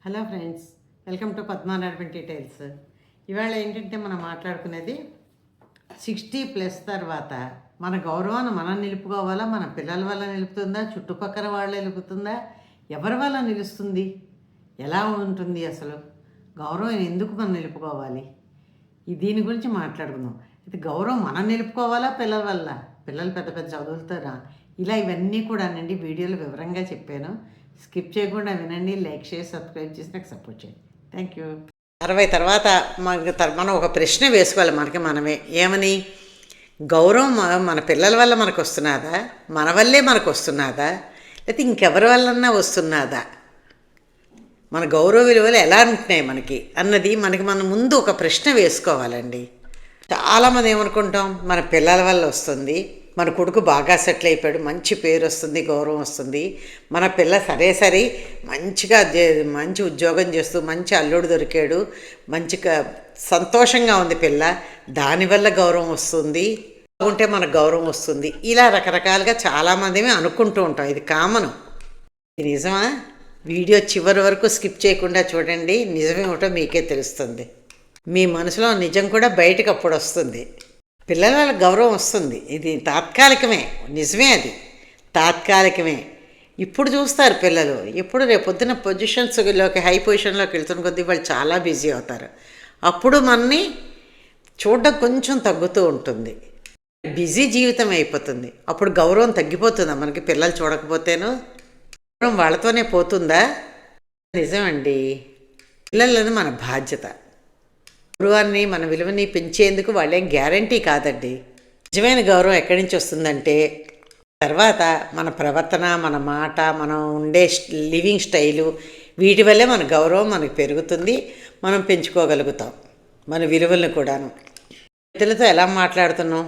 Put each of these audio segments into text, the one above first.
Hello friends welcome to Padmanathan details ఇవాళ ఏంటంటే మనం మాట్లాడుకునేది సిక్స్టీ ప్లస్ తర్వాత మన గౌరవాన్ని మనం నిలుపుకోవాలా మన పిల్లల వల్ల నిలుపుతుందా చుట్టుపక్కల వాళ్ళ నిలుపుతుందా ఎవరి వల్ల నిలుస్తుంది ఎలా ఉంటుంది అసలు గౌరవం ఎందుకు మనం నిలుపుకోవాలి దీని గురించి మాట్లాడుకుందాం. ఇది గౌరవం మనం నిలుపుకోవాలా పిల్లల వల్ల? పిల్లలు పెద్ద పెద్ద చదువుతారా ఇలా ఇవన్నీ కూడా అండి వీడియోలో వివరంగా చెప్పాను. స్కిప్ చేయకుండా వినండి లైక్ చేసి సబ్స్క్రైబ్ చేసి నాకు సపోర్ట్ చేయండి. థ్యాంక్ యూ అరవై తర్వాత మనకి మనం ఒక ప్రశ్న వేసుకోవాలి మనకి మనమే. ఏమని? గౌరవం మన పిల్లల వల్ల మనకు వస్తున్నదా? మన వల్లే మనకు వస్తున్నదా? లేకపోతే ఇంకెవరి వల్లన్నా వస్తున్నదా? మన గౌరవ విలువలు ఎలా ఉంటున్నాయి మనకి? అన్నది మనకి మనం ముందు ఒక ప్రశ్న వేసుకోవాలండి. చాలామంది ఏమనుకుంటాం? మన పిల్లల వల్ల వస్తుంది. మన కొడుకు బాగా సెటిల్ అయిపోయాడు. మంచి పేరు వస్తుంది గౌరవం వస్తుంది. మన పిల్ల సరే సరే మంచిగా మంచి ఉద్యోగం చేస్తూ మంచి అల్లుడు దొరికాడు. మంచిగా సంతోషంగా ఉంది పిల్ల. దానివల్ల గౌరవం వస్తుంది. ఉంటే మనకు గౌరవం వస్తుంది. ఇలా రకరకాలుగా చాలామంది అనుకుంటూ ఉంటాం. ఇది కామన్. ఇది నిజమా? వీడియో చివరి వరకు స్కిప్ చేయకుండా చూడండి. నిజమేమిటో మీకే తెలుస్తుంది. మీ మనసులో నిజం కూడా బయటకు అప్పుడు వస్తుంది. పిల్లల గౌరవం వస్తుంది. ఇది తాత్కాలికమే. నిజమే అది. తాత్కాలికమే. ఇప్పుడు చూస్తారు పిల్లలు. ఇప్పుడు రేపు పొద్దున పొజిషన్స్లోకి హై పొజిషన్లోకి వెళ్తున్న కొద్దీ వాళ్ళు చాలా బిజీ అవుతారు. అప్పుడు మనని చూడడం కొంచెం తగ్గుతూ ఉంటుంది. బిజీ జీవితం అయిపోతుంది. అప్పుడు గౌరవం తగ్గిపోతుందా? మనకి పిల్లలు చూడకపోతేను? గౌరవం వాళ్ళతోనే పోతుందా? నిజమండి. పిల్లలను మన బాధ్యత. గౌరవాన్ని మన విలువని పెంచేందుకు వాళ్ళేం గ్యారంటీ కాదండి నిజమైన గౌరవం ఎక్కడి నుంచి వస్తుందంటే తర్వాత మన ప్రవర్తన మన మాట మనం ఉండే లివింగ్ స్టైలు వీటి వల్లే మన గౌరవం మనకు పెరుగుతుంది మనం పెంచుకోగలుగుతాం మన విలువలను కూడాను ఇతరులతో ఎలా మాట్లాడుతున్నాం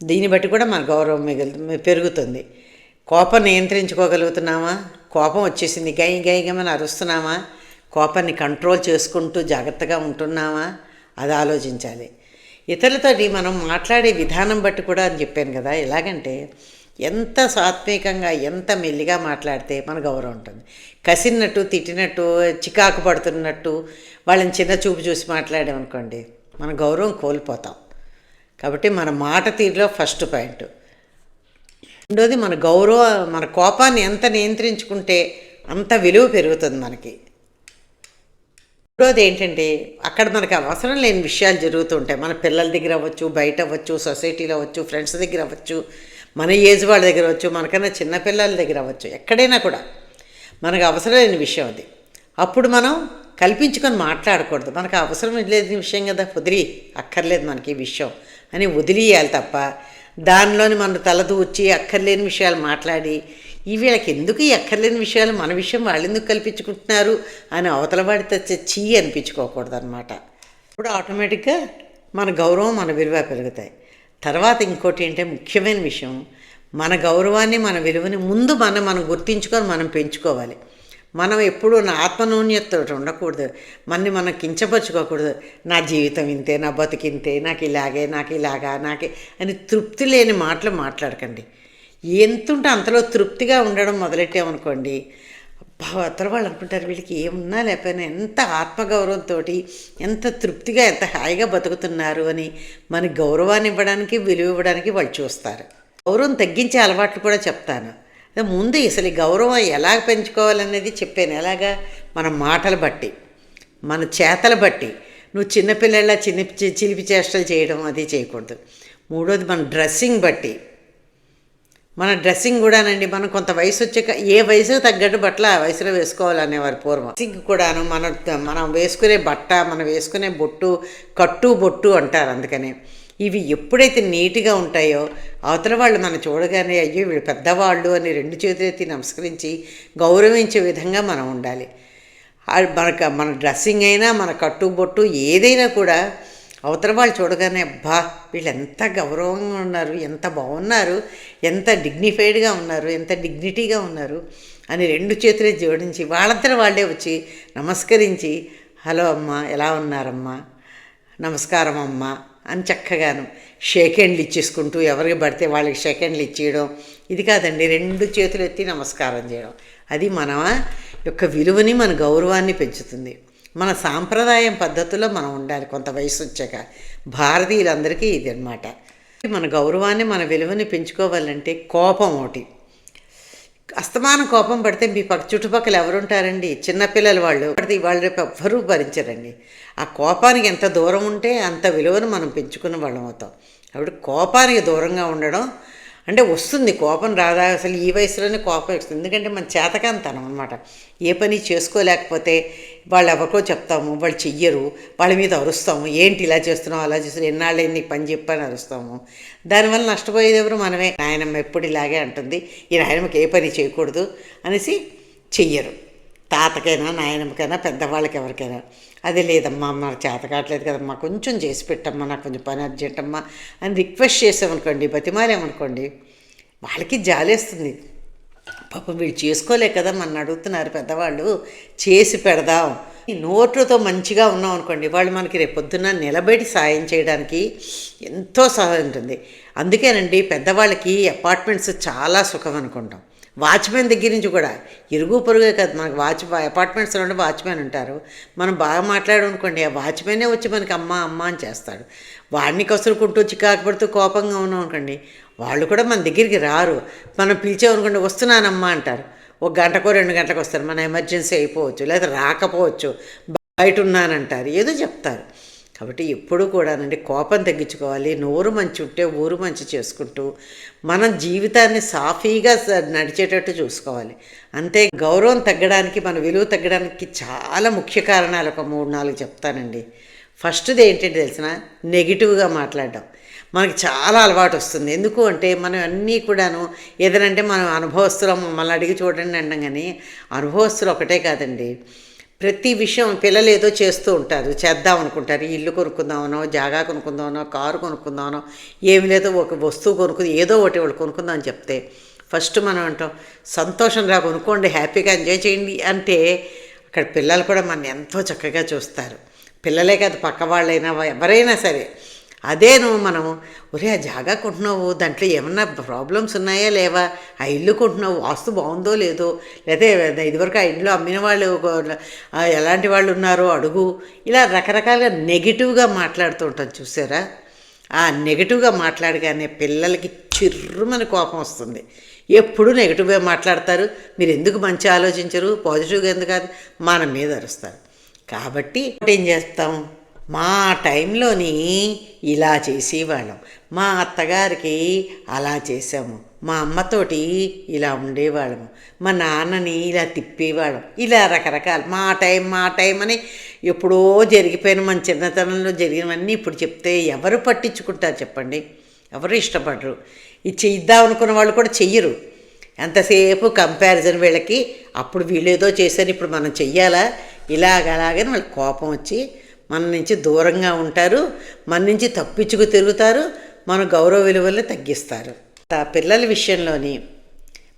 దీన్ని బట్టి కూడా మన గౌరవం మిగులు పెరుగుతుంది కోపం నియంత్రించుకోగలుగుతున్నామా కోపం వచ్చేసింది గై గై గమని అరుస్తున్నామా కోపాన్ని కంట్రోల్ చేసుకుంటూ జాగ్రత్తగా ఉంటున్నామా అది ఆలోచించాలి. ఇతరులతోటి మనం మాట్లాడే విధానం బట్టి కూడా అని చెప్పాను కదా ఎలాగంటే ఎంత సాత్వికంగా ఎంత మెల్లిగా మాట్లాడితే మన గౌరవం ఉంటుంది. కసిన్నట్టు తిట్టినట్టు చికాకు పడుతున్నట్టు వాళ్ళని చిన్న చూపు చూసి మాట్లాడామనుకోండి మన గౌరవం కోల్పోతాం. కాబట్టి మన మాట తీరులో ఫస్ట్ పాయింట్. రెండోది మన గౌరవ మన కోపాన్ని ఎంత నియంత్రించుకుంటే అంత విలువ పెరుగుతుంది మనకి. రెండోది ఏంటంటే అక్కడ మనకు అవసరం లేని విషయాలు జరుగుతూ ఉంటాయి మన పిల్లల దగ్గర అవ్వచ్చు బయట అవ్వచ్చు సొసైటీలో అవ్వచ్చు ఫ్రెండ్స్ దగ్గర అవ్వచ్చు మన ఏజ్ వాళ్ళ దగ్గర అవ్వచ్చు మనకన్నా చిన్న పిల్లల దగ్గర అవ్వచ్చు ఎక్కడైనా కూడా. మనకు అవసరం లేని విషయం అది. అప్పుడు మనం కల్పించుకొని మాట్లాడకూడదు. మనకు అవసరం లేని విషయం కదా వదిలి అక్కర్లేదు మనకి ఈ విషయం అని వదిలియాలి తప్ప దానిలోని మనం తలదూర్చి అక్కర్లేని విషయాలు మాట్లాడి ఈ వీళ్ళకి ఎందుకు ఎక్కర్లేని విషయాలు మన విషయం వాళ్ళు ఎందుకు కల్పించుకుంటున్నారు అని అవతల వాడితే చీ అనిపించుకోకూడదు అనమాట ఇప్పుడు ఆటోమేటిక్గా మన గౌరవం మన విలువ పెరుగుతాయి. తర్వాత ఇంకోటి ఏంటంటే ముఖ్యమైన విషయం మన గౌరవాన్ని మన విలువని ముందు మనం మనం గుర్తించుకొని మనం పెంచుకోవాలి. మనం ఎప్పుడూ నా ఆత్మనూన్యతతో ఉండకూడదు. మనని మనం కించపరుచుకోకూడదు. నా జీవితం ఇంతే నా బతికింతే నాకు ఇలాగే నాకు ఇలాగా నాకే అని తృప్తి లేని మాటలు మాట్లాడకండి. ఎంతుంటే అంతలో తృప్తిగా ఉండడం మొదలెట్టామనుకోండి అబ్బా వాళ్ళు అనుకుంటారు వీళ్ళకి ఏమున్నా లేకపోయినా ఎంత ఆత్మగౌరవంతో ఎంత తృప్తిగా ఎంత హాయిగా బతుకుతున్నారు అని మన గౌరవాన్ని ఇవ్వడానికి విలువ ఇవ్వడానికి వాళ్ళు చూస్తారు. గౌరవం తగ్గించే అలవాట్లు కూడా చెప్తాను. ముందు అసలు ఈ గౌరవం ఎలా పెంచుకోవాలనేది చెప్పాను. ఎలాగా? మన మాటలు బట్టి మన చేతలు బట్టి. నువ్వు చిన్నపిల్లల చిన్న చిలిపి చేష్టలు చేయడం అది చేయకూడదు. మూడోది మన డ్రెస్సింగ్ బట్టి. మన డ్రెస్సింగ్ కూడానండి మనం కొంత వయసు వచ్చాక ఏ వయసుకు తగ్గట్టు బట్టలు ఆ వయసులో వేసుకోవాలనేవారు పూర్వం. డ్రెస్సింగ్ కూడాను మన మనం వేసుకునే బట్ట మనం వేసుకునే బొట్టు కట్టు బొట్టు అంటారు అందుకనే. ఇవి ఎప్పుడైతే నీట్గా ఉంటాయో అవతల వాళ్ళు మనం చూడగానే అయ్యో వీళ్ళు పెద్దవాళ్ళు అని రెండు చేతులెత్తి నమస్కరించి గౌరవించే విధంగా మనం ఉండాలి. మనకు మన డ్రెస్సింగ్ అయినా మన కట్టు బొట్టు ఏదైనా కూడా అవతల వాళ్ళు చూడగానే అబ్బా వీళ్ళు ఎంత గౌరవంగా ఉన్నారు ఎంత బాగున్నారు ఎంత డిగ్నిఫైడ్గా ఉన్నారు ఎంత డిగ్నిటీగా ఉన్నారు అని రెండు చేతులు జోడించి వాళ్ళంతా వాళ్ళే వచ్చి నమస్కరించి హలో అమ్మ ఎలా ఉన్నారమ్మా? నమస్కారం అమ్మ అని చక్కగాను షేక్ హ్యాండ్లు ఇచ్చేసుకుంటూ ఎవరికి పడితే వాళ్ళకి షేక్ హ్యాండ్లు ఇచ్చేయడం. ఇది కాదండి రెండు చేతులు ఎత్తి నమస్కారం చేయడం. అది మన యొక్క విలువని మన గౌరవాన్ని పెంచుతుంది. మన సాంప్రదాయం పద్ధతిలో మనం ఉండాలి కొంత వయసు వచ్చాక. భారతీయులందరికీ ఇది అనమాట మన గౌరవాన్ని మన విలువని పెంచుకోవాలంటే కోపం ఒకటి. అస్తమానం కోపం పడితే మీ పక్క చుట్టుపక్కల ఎవరుంటారండి? చిన్నపిల్లలు వాళ్ళు. పడితే వాళ్ళు రేపు ఎవ్వరూ భరించరండి. ఆ కోపానికి ఎంత దూరం ఉంటే అంత విలువను మనం పెంచుకున్న వాళ్ళం అవుతాం. కాబట్టి కోపానికి దూరంగా ఉండడం అంటే వస్తుంది కోపం రాదా? అసలు ఈ వయసులోనే కోపం వస్తుంది. ఎందుకంటే మన చేతకాంతనం అనమాట ఏ పని చేసుకోలేకపోతే వాళ్ళు ఎవరికో చెప్తాము వాళ్ళు చెయ్యరు వాళ్ళ మీద అరుస్తాము. ఏంటి ఇలా చేస్తున్నావు అలా చేస్తున్నావు ఎన్నాళ్ళు నీకు పని చెప్పని అరుస్తాము. దానివల్ల నష్టపోయేది ఎవరు? మనమే. నాయనమ్మ ఎప్పుడు ఇలాగే అంటుంది. ఈ నాయనమ్మకి ఏ పని చేయకూడదు అనేసి చెయ్యరు. తాతకైనా నాయనమ్మకైనా పెద్దవాళ్ళకి ఎవరికైనా అది లేదమ్మా నాకు చేత కావట్లేదు కదమ్మా కొంచెం చేసి పెట్టమ్మా నాకు కొంచెం పని అర్జెంటమ్మా అని రిక్వెస్ట్ చేసామనుకోండి బతిమాలేమనుకోండి వాళ్ళకి జాలేస్తుంది. పాపం వీళ్ళు చేసుకోలే కదా మన అడుగుతున్నారు పెద్దవాళ్ళు చేసి పెడదాం. ఈ నోట్లతో మంచిగా ఉన్నాం అనుకోండి వాళ్ళు మనకి రేపు పొద్దున్న నిలబెట్టి సాయం చేయడానికి ఎంతో సహాయం ఉంటుంది. అందుకేనండి పెద్దవాళ్ళకి అపార్ట్మెంట్స్ చాలా సుఖం అనుకుంటాం. వాచ్మెన్ దగ్గర నుంచి కూడా ఇరుగు పొరుగే కదా మనకు వాచ్ అపార్ట్మెంట్స్లో ఉంటే వాచ్మెన్ ఉంటారు. మనం బాగా మాట్లాడనుకోండి ఆ వాచ్మెనే వచ్చి మనకి అమ్మ అమ్మ అని చేస్తాడు. వాడిని కసురుకుంటూ చికాకు పడుతూ కోపంగా ఉన్నాం అనుకోండి వాళ్ళు కూడా మన దగ్గరికి రారు. మనం పిలిచామనుకోండి వస్తున్నానమ్మా అంటారు. ఒక గంటకో రెండు గంటలకు వస్తారు. మన ఎమర్జెన్సీ అయిపోవచ్చు లేదా రాకపోవచ్చు బయట ఉన్నానంటారు. ఏదో చెప్తారు. కాబట్టి ఎప్పుడూ కూడానండి కోపం తగ్గించుకోవాలి. నోరు మంచి ఉంటే ఊరు మంచి చేసుకుంటూ మనం జీవితాన్ని సాఫీగా నడిచేటట్టు చూసుకోవాలి. అంతే గౌరవం తగ్గడానికి మన విలువ తగ్గడానికి చాలా ముఖ్య కారణాలు ఒక మూడు నాలుగు చెప్తానండి. ఫస్ట్ది ఏంటంటే తెలిసిన నెగిటివ్గా మాట్లాడడం. మనకి చాలా అలవాటు వస్తుంది. ఎందుకు అంటే మనం అన్నీ కూడాను ఏదనంటే మనం అనుభవస్తులం మమ్మల్ని అడిగి చూడండి అంటాం కానీ అనుభవస్తులు ఒకటే కాదండి. ప్రతి విషయం పిల్లలు ఏదో చేస్తూ ఉంటారు. చేద్దాం అనుకుంటారు. ఇల్లు కొనుక్కుందామనో జాగా కొనుక్కుందామనో కారు కొనుక్కుందామనో ఏమి లేదో ఒక వస్తువు కొనుక్కు ఏదో ఒకటి వాళ్ళు కొనుక్కుందాం అని చెప్తే ఫస్ట్ మనం అంటాం సంతోషం రా కొనుక్కోండి హ్యాపీగా ఎంజాయ్ చేయండి. అంటే అక్కడ పిల్లలు కూడా మన ఎంతో చక్కగా చూస్తారు. పిల్లలే కాదు పక్క వాళ్ళైనా ఎవరైనా సరే అదేను మనం ఒరే ఆ జాగా కొంటున్నావు దాంట్లో ఏమన్నా ప్రాబ్లమ్స్ ఉన్నాయా లేవా? ఆ ఇల్లు కొంటున్నావు వాస్తు బాగుందో లేదో? లేదా ఇదివరకు ఆ ఇంట్లో అమ్మిన వాళ్ళు ఎలాంటి వాళ్ళు ఉన్నారో అడుగు. ఇలా రకరకాలుగా నెగిటివ్గా మాట్లాడుతూ ఉంటాం చూసారా? ఆ నెగిటివ్గా మాట్లాడగానే పిల్లలకి చిర్రుమని కోపం వస్తుంది. ఎప్పుడు నెగిటివ్గా మాట్లాడతారు? మీరు ఎందుకు మంచి ఆలోచించరు? పాజిటివ్గా ఎందుకు కాదు? మన మీద అరుస్తారు. కాబట్టి ఏం చేస్తాం? మా టైంలోని ఇలా చేసేవాళ్ళం. మా అత్తగారికి అలా చేసాము మా అమ్మతోటి ఇలా ఉండేవాళ్ళము. మా నాన్నని ఇలా తిప్పేవాళ్ళం. ఇలా రకరకాల. మా టైం మా టైం అని ఎప్పుడో జరిగిపోయిన మన చిన్నతనంలో జరిగినవన్నీ ఇప్పుడు చెప్తే ఎవరు పట్టించుకుంటారు చెప్పండి? ఎవరు ఇష్టపడరు. ఇది చేద్దాం అనుకున్న వాళ్ళు కూడా చెయ్యరు. ఎంతసేపు కంపారిజన్ వీళ్ళకి? అప్పుడు వీళ్ళేదో చేశారు ఇప్పుడు మనం చెయ్యాలా? ఇలాగలాగని వాళ్ళకి కోపం వచ్చి మన నుంచి దూరంగా ఉంటారు మన నుంచి తప్పించుకు తిరుగుతారు మన గౌరవ విలువల్ని తగ్గిస్తారు. పిల్లల విషయంలోని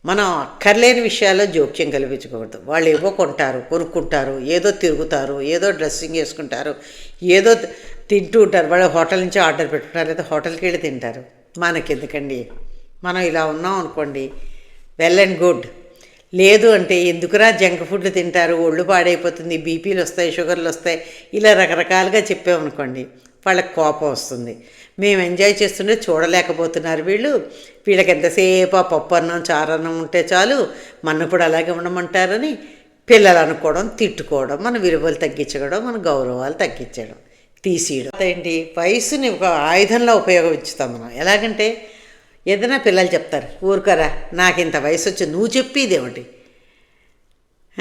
మనం అక్కర్లేని విషయాల్లో జోక్యం కల్పించకూడదు. వాళ్ళు ఏవో కొంటారు కొనుక్కుంటారు ఏదో తిరుగుతారు ఏదో డ్రెస్సింగ్ వేసుకుంటారు ఏదో తింటూ ఉంటారు. వాళ్ళు హోటల్ నుంచి ఆర్డర్ పెట్టుకుంటారు లేదా హోటల్కి వెళ్ళి తింటారు. మనకెందుకండి? మనం ఇలా ఉన్నాం అనుకోండి. Well and good. లేదు అంటే ఎందుకురా జంక్ ఫుడ్లు తింటారు? ఒళ్ళు పాడైపోతుంది బీపీలు వస్తాయి షుగర్లు వస్తాయి. ఇలా రకరకాలుగా చెప్పామనుకోండి వాళ్ళకి కోపం వస్తుంది. మేము ఎంజాయ్ చేస్తుంటే చూడలేకపోతున్నారు వీళ్ళు. వీళ్ళకి ఎంతసేపు ఆ పప్పు అన్నం చారన్నం ఉంటే చాలు మన కూడా అలాగే ఉండమంటారని పిల్లలు అనుకోవడం తిట్టుకోవడం మన విలువలు తగ్గించడం మన గౌరవాలు తగ్గించడం తీసేయడం. ఏంటి వయసుని ఒక ఆయుధంలో ఉపయోగించుతాం మనం. ఎలాగంటే ఏదైనా పిల్లలు చెప్తారు ఊరుకరా నాకు ఇంత వయసు వచ్చి నువ్వు చెప్పేదేమిటి?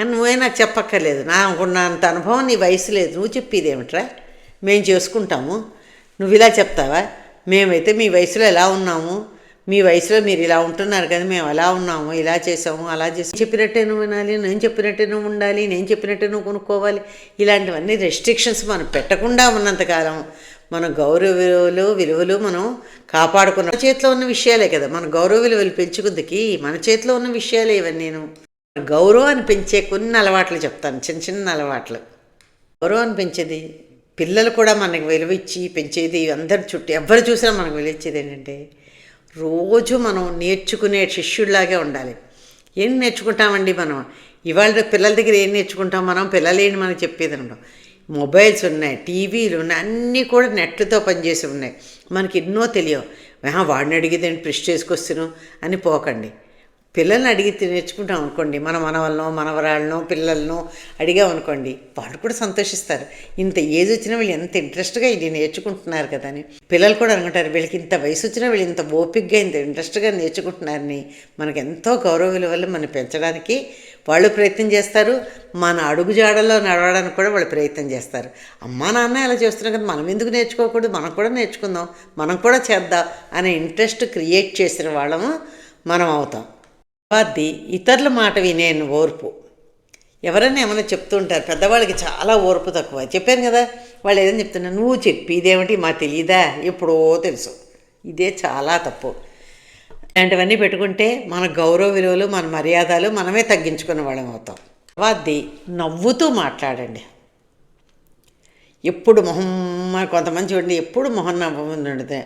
నువ్వే నాకు చెప్పక్కర్లేదు నాకున్నంత అనుభవం నీ వయసు లేదు నువ్వు చెప్పేదేమిట్రా? మేము చేసుకుంటాము. నువ్వు ఇలా చెప్తావా? మేమైతే మీ వయసులో ఎలా ఉన్నాము? మీ వయసులో మీరు ఇలా ఉంటున్నారు కదా మేము ఎలా ఉన్నాము ఇలా చేసాము అలా చేసాము చెప్పినట్టే నువ్వు వినాలి నేను చెప్పినట్టే నువ్వు ఉండాలి నేను చెప్పినట్టే నువ్వు కొనుక్కోవాలి. ఇలాంటివన్నీ రెస్ట్రిక్షన్స్ మనం పెట్టకుండా ఉన్నంతకాలం మన గౌరవ విలువలు విలువలు మనం కాపాడుకున్న మన చేతిలో ఉన్న విషయాలే కదా. మన గౌరవ విలువలు పెంచుకుందికి మన చేతిలో ఉన్న విషయాలే ఇవన్నీ నేను. గౌరవాన్ని పెంచే కొన్ని అలవాట్లు చెప్తాను. చిన్న చిన్న అలవాట్లు. గౌరవాన్ని పెంచేది పిల్లలు కూడా మనకు విలువ ఇచ్చి పెంచేది అందరి చుట్టూ ఎవరు చూసినా మనకు విలువ ఇచ్చేది ఏంటంటే రోజు మనం నేర్చుకునే శిష్యుడిలాగే ఉండాలి. ఏం నేర్చుకుంటామండి మనం? ఇవాళ పిల్లల దగ్గర ఏం నేర్చుకుంటాం మనం? పిల్లలు ఏంటి మనకు చెప్పేది అనడం మొబైల్స్ ఉన్నాయి టీవీలు ఉన్నాయి అన్నీ కూడా నెట్తో పనిచేసి ఉన్నాయి. మనకి ఎన్నో తెలియవు. వాడిని అడిగితే ప్రెస్ చేసుకొస్తును అని పోకండి. పిల్లల్ని అడిగి నేర్చుకుంటాం అనుకోండి. మన మనవలనో మనవరాళ్ళనో పిల్లలను అడిగాం అనుకోండి. వాళ్ళు కూడా సంతోషిస్తారు. ఇంత ఏజ్ వచ్చినా వీళ్ళు ఎంత ఇంట్రెస్ట్గా ఇది నేర్చుకుంటున్నారు కదా అని పిల్లలు కూడా అనుకుంటారు వీళ్ళకి ఇంత వయసు వచ్చినా వీళ్ళు ఇంత ఓపిక్గా ఇంత ఇంట్రెస్ట్గా నేర్చుకుంటున్నారని. మనకు ఎంతో గౌరవ విలువలు మనం పెంచడానికి వాళ్ళు ప్రయత్నం చేస్తారు. మన అడుగుజాడల్లో నడవడానికి కూడా వాళ్ళు ప్రయత్నం చేస్తారు. అమ్మా నాన్న ఎలా చేస్తున్నాం కదా మనం ఎందుకు నేర్చుకోకూడదు? మనం కూడా నేర్చుకుందాం. మనం కూడా చేద్దాం అనే ఇంట్రెస్ట్ క్రియేట్ చేసిన వాళ్ళము మనం అవుతాం. తర్వాతది ఇతరుల మాట వినే ఓర్పు. ఎవరైనా ఏమైనా చెప్తుంటారు పెద్దవాళ్ళకి చాలా ఓర్పు తక్కువ. చెప్పాను కదా వాళ్ళు ఏదైనా చెప్తున్నారు నువ్వు చెప్పి ఇదేమిటి మా తెలియదా ఎప్పుడో తెలుసు. ఇదే చాలా తప్పు. ఇలాంటివన్నీ పెట్టుకుంటే మన గౌరవ విలువలు మన మర్యాదలు మనమే తగ్గించుకున్న వాళ్ళం అవుతాం. తర్వాతది నవ్వుతూ మాట్లాడండి. ఎప్పుడు మొహం కొంతమంది చూడండి ఎప్పుడు మొహం నవ్వు ఉండదు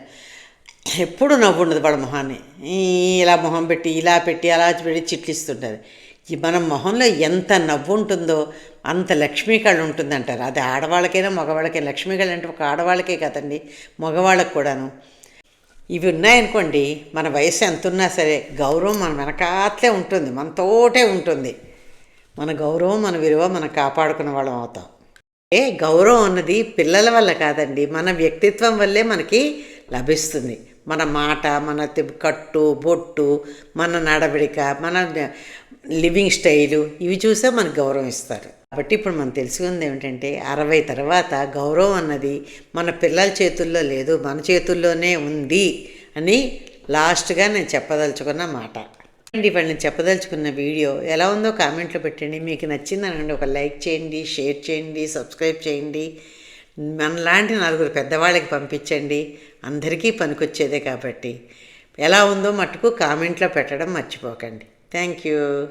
ఎప్పుడు నవ్వు ఉండదు వాళ్ళ మొహాన్ని. ఇలా మొహం పెట్టి ఇలా పెట్టి అలా పెట్టి చిట్లిస్తుంటారు. ఈ మన మొహంలో ఎంత నవ్వు ఉంటుందో అంత లక్ష్మీకళ ఉంటుందంటారు. అది ఆడవాళ్ళకైనా మగవాళ్ళకైనా లక్ష్మీకళ అంటే ఒక ఆడవాళ్ళకే కదండి మగవాళ్ళకు కూడాను. ఇవి ఉన్నాయనుకోండి మన వయసు ఎంత ఉన్నా సరే గౌరవం మన వెనకాతలే ఉంటుంది మనతోటే ఉంటుంది. మన గౌరవం మన విలువ మనం కాపాడుకున్న వాళ్ళం అవుతాం. ఏ గౌరవం అన్నది పిల్లల వల్ల కాదండి మన వ్యక్తిత్వం వల్లే మనకి లభిస్తుంది. మన మాట మన కట్టు బొట్టు మన నడవడిక మన లివింగ్ స్టైలు ఇవి చూసే మనకు గౌరవం ఇస్తారు. కాబట్టి ఇప్పుడు మనం తెలుసుకుంది ఏమిటంటే అరవై తర్వాత గౌరవం అన్నది మన పిల్లల చేతుల్లో లేదు మన చేతుల్లోనే ఉంది అని లాస్ట్గా నేను చెప్పదలుచుకున్న మాట. అండి ఇవాళ నేను చెప్పదలుచుకున్న వీడియో ఎలా ఉందో కామెంట్లో పెట్టండి. మీకు నచ్చిందనండి ఒక లైక్ చేయండి షేర్ చేయండి సబ్స్క్రైబ్ చేయండి. మనలాంటి నలుగురు పెద్దవాళ్ళకి పంపించండి. అందరికీ పనికొచ్చేదే కాబట్టి. ఎలా ఉందో మట్టుకు కామెంట్లో పెట్టడం మర్చిపోకండి. Thank you.